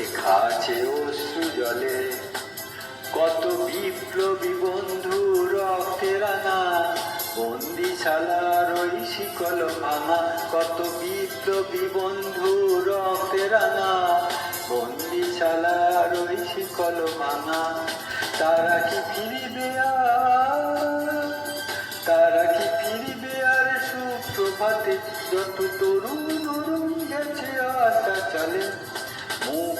লেখা আছে অশ্রু জলে কত বিপ্লবী বন্ধু রক্তে রাঙা। বন্দিশালার ওই শিকল ভাঙা। কত বিপ্লবী বন্ধু রক্তে রাঙা। বন্দিশালার ওই শিকল ভাঙা। তারা কি ফিরিবে তারা কি ফিরিবে আর? সুপ্রভাতে যত তরুণ গেছে, আশা চলে।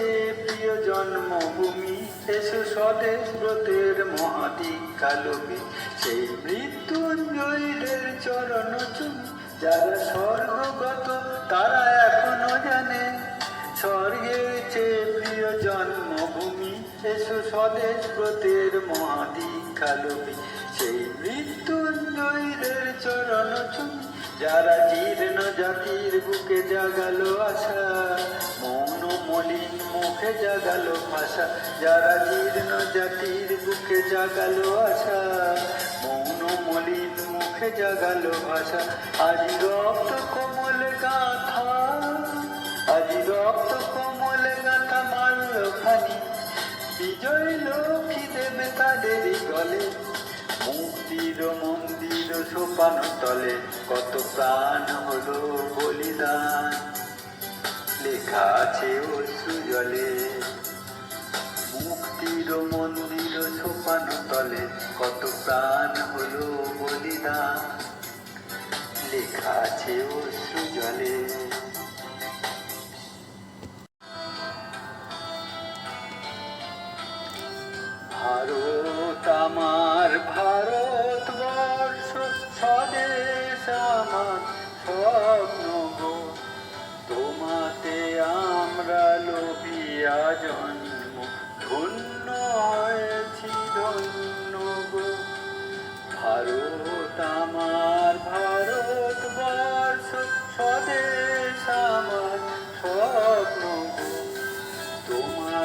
চেয়ে প্রিয় জন্মভূমি এসো স্বদেশ ব্রতের মহাদীক্ষা লোভে সেই মৃত্যুঞ্জয়ীদের চরণ চুমি যারা স্বর্গগত তারা এখনও জানে। স্বর্গের চেয়ে প্রিয় জন্মভূমি এসো স্বদেশ ব্রতের মহাদীক্ষা লোভে সেই মৃত্যুঞ্জয়ীদের চরণ চুমি যারা জীর্ণ জাতির বুকে জাগালো আশা। মলিন মুখে জাগালো ভাষা। যারা জীর্ণ জাতির বুকে জাগালো আশা, মৌন মলিন মুখে জাগালো ভাষা। আজ রক্ত কোমল গাথা, আজ রক্ত কোমল গাথা মারল খানি বিজয় লক্ষ্মী দেবে তাদের গলে মুক্তির মন্দির সোপান তলে। কত প্রাণ হলো বলিদান। লেখা আছে অশ্রু জলে মুক্তির মন্দির ছোপানো তলে কত প্রাণ হলো বলিদান। লেখা আছে অশ্রু জলে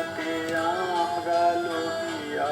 তোমাতে আমরা লোভিয়া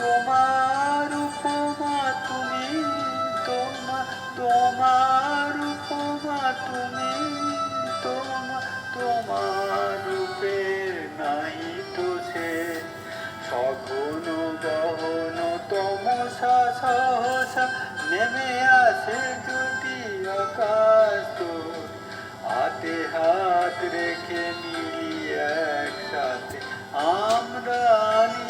তোমার উপমা তুমি, তোমা, তোমার উপমা তুমি, তোমা, তোমার রূপের নাই তো সে। সঘন গহন তমসা সহসা নেমে আসে যদি আকাশ তোর হাতে হাত রেখে মিলি একসাথে, আমরা আনিব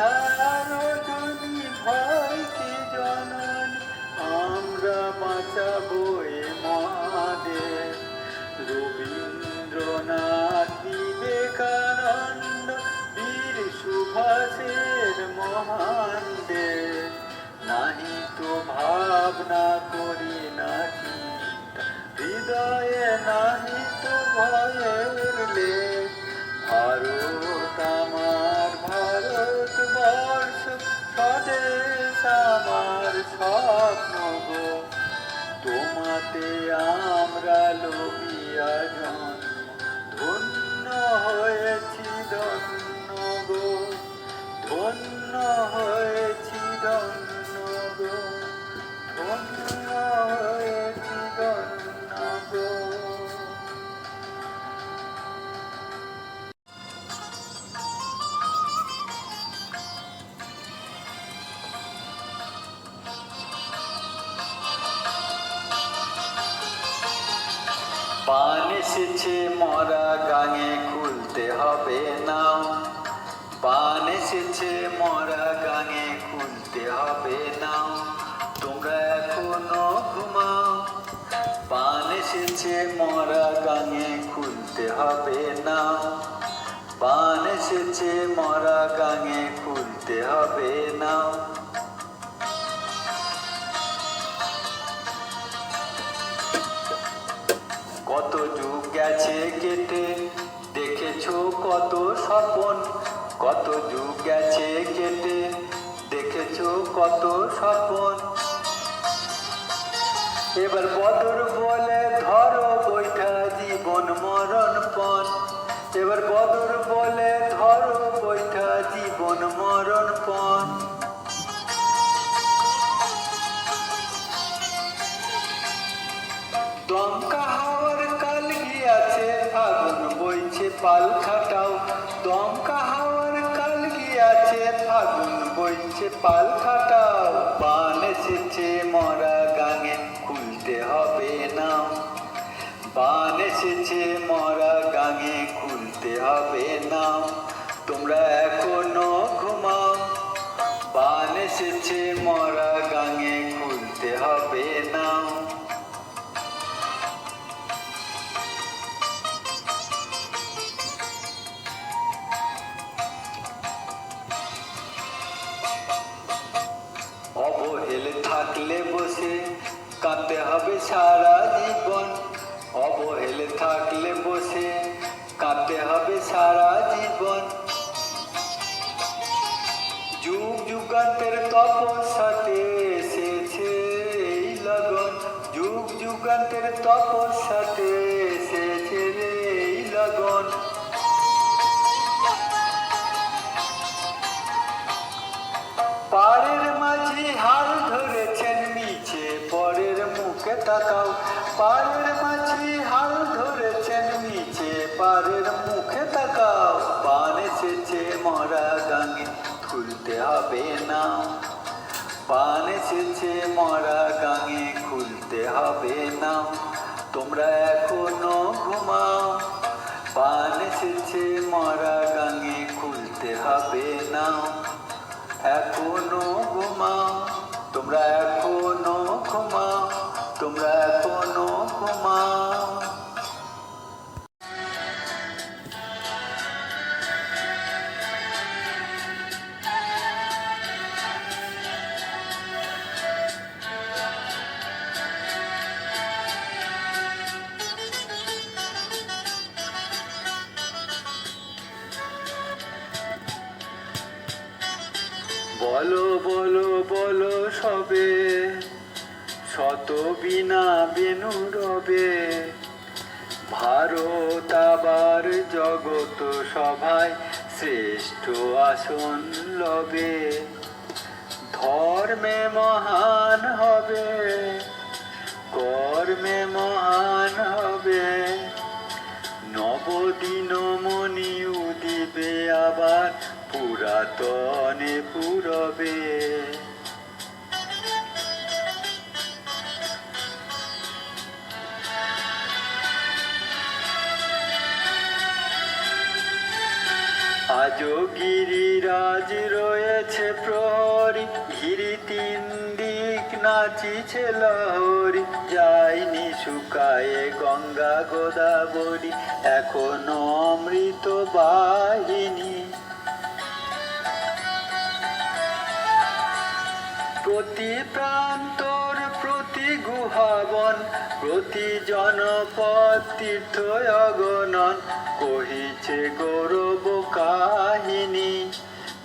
তার যদি কি জনন আমরা বাঁচাবো তোমাতে আমরা লোভিয়া জন ধন্য হয়েছি ধন্য গো ধন্য হয়েছি ধন্য হবে না। পান এসেছে, মরা গাঙে খুলতে হবে না। কত যুগ গেছে কেটে, দেখেছ কত স্বপন? কত যুগ গেছে কেটে, দেখেছ কত স্বপন? এবার বদর বলে, ধরো জীবন মরণ পণ এবার বদর বলে ধরো বৈঠা জীবন মরণ পণ দমকা হাওয়ার কাল গিয়াছে ফাগুন বইছে পাল খাটাও। দমকা হাওয়ার কাল গিয়াছে ফাগুন বইছে পাল খাটাও। তোমরা তাকাও পাড়ের মাঝি হাল ধরেছেন, নিচে পাড়ের মুখে তাকাও, পান এসেছে মরা গাঙে খুলতে হবে না। পান এসেছে মরা গাঙে খুলতে হবে না। তোমরা এখনও ঘুমাও, পান এসেছে মরা গাঙে খুলতে হবে না। এখনও ঘুমাও, তোমরা এখনও ঘুমাও। তোমরা এখনও ঘুমাও শত বিনা বেনু রবে ভারত আবার জগত সভায় শ্রেষ্ঠ আসন লবে। ধর্মে মহান হবে, কর্মে মহান হবে। নবদিন মণি উদিবে আবার, পুরাতনে পুরবে। আজও গিরিরাজ রয়েছে প্রহরী, ঘিরি তিন দিক নাচিছে লহরি। যায়নি শুকায়ে গঙ্গা গোদাবরী, এখনও অমৃত বাহিনী। প্রতি প্রান্তর, প্রতি গুহাবন, প্রতি জনপদ তীর্থ অগণন। কহিছে গৌরব কাহিনী,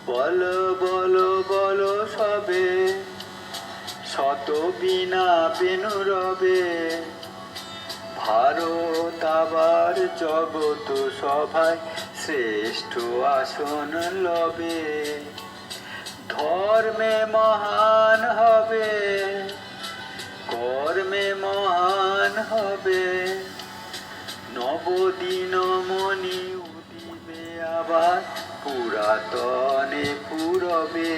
বল বল বল সবে। শত বিনা বেনু রবে, ভারত আবার জগত সভায় শ্রেষ্ঠ আসন লবে। ধর্মে মহান হবে, কর্মে মহান হবে। নবদিন মনি উদিবে আবার পুরাতনে পুরবে।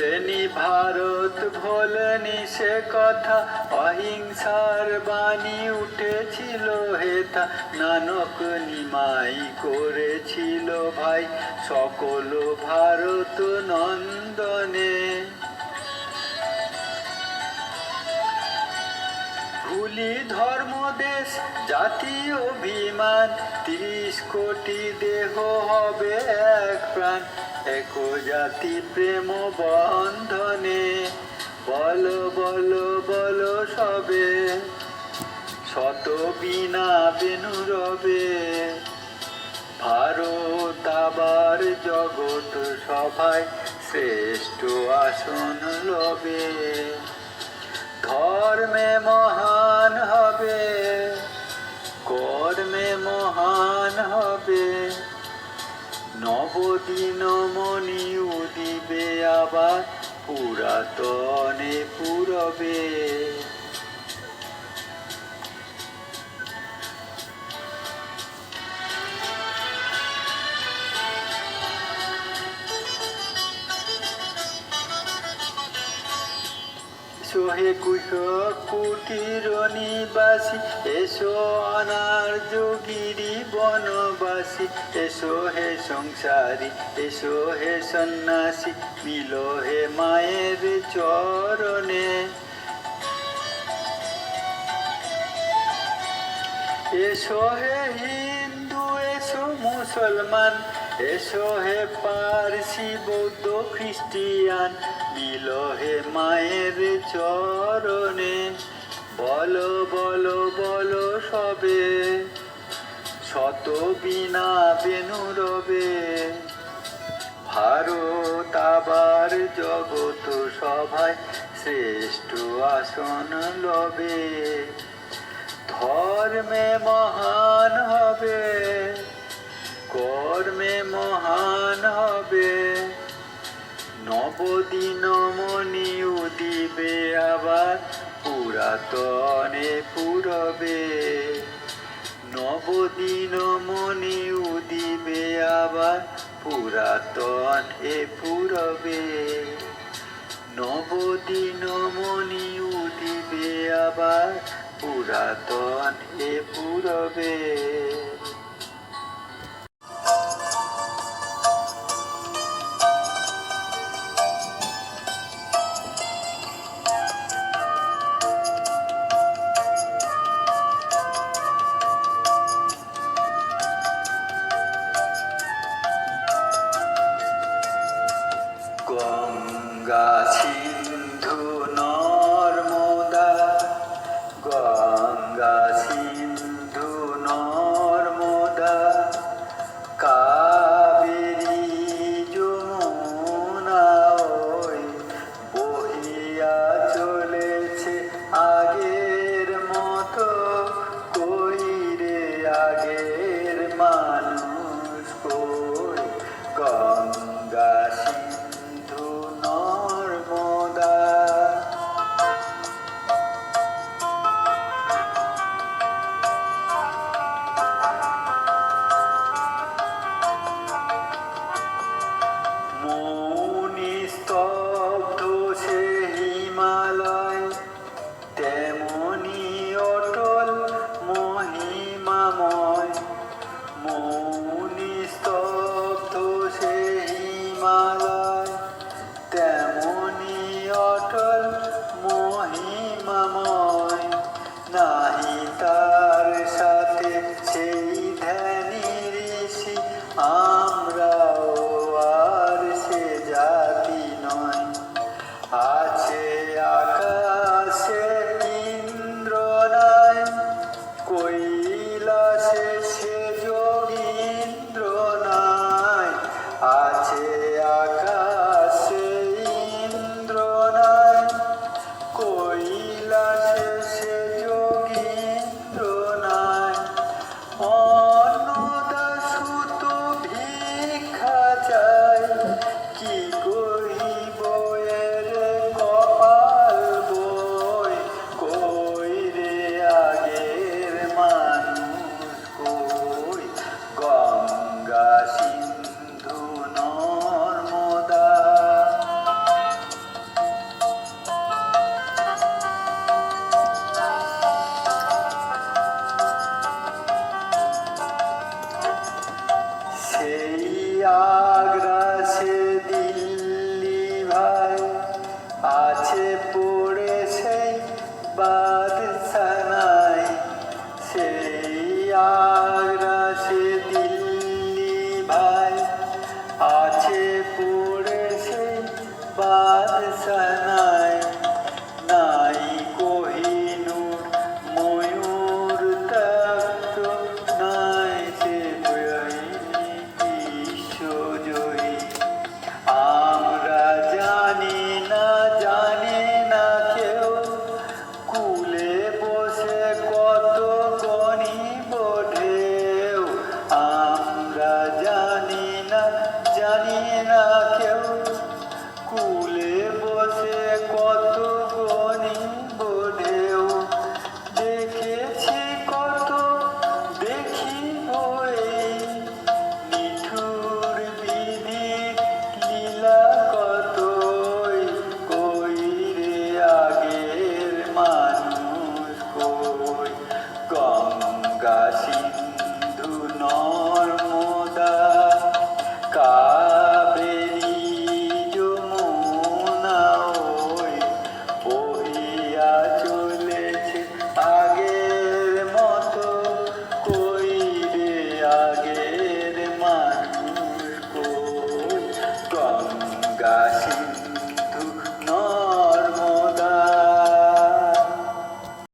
ভোলেনি ভারত, ভোলেনি সে কথা। অহিংসার বাণী উঠেছিল হেতা নানক নিমাই করেছিল ভাই। সকল ভারত নন্দনে ভুলি ধর্ম দেশ, জাতি অভিমান। তিরিশ কোটি দেহ হবে এক প্রাণ এক জাতি প্রেম বন্ধনে। বল বল বল সবে, শত বিনা বেনু রবে। ভারত আবার জগৎ সভায় শ্রেষ্ঠ আসন লবে। ধর্মে মহান হবে কর্মে মহান হবে। নবদিন মনি উদিবে আবার পুরাতনে পুরবে। সোহে কুহ কুটির নিবাসী এসো অনার যোগিরি বনবাসী, এসো হে সংসারী, এসো হে সন্ন্যাসী, মিল হে মায়ের চরণে। এসো হে হিন্দু, এসো মুসলমান, এসো হে পারসি, বৌদ্ধ, খ্রিস্টিয়ান মিল হে মায়ের চরণে। বলো বলো বলো সবে। শত বিনা বেনু রবে। ভারত আবার জগত সভায় শ্রেষ্ঠ আসন লবে। ধর্মে মহান হবে। নবদিন মণি উদিবে আবার পুরাতনে পুরবে। নবদিন মণি উদিবে আবার পুরাতন এ পুরবে। নবদিন মণি উদিবে আবার পুরাতন এ পুরবে। Uh...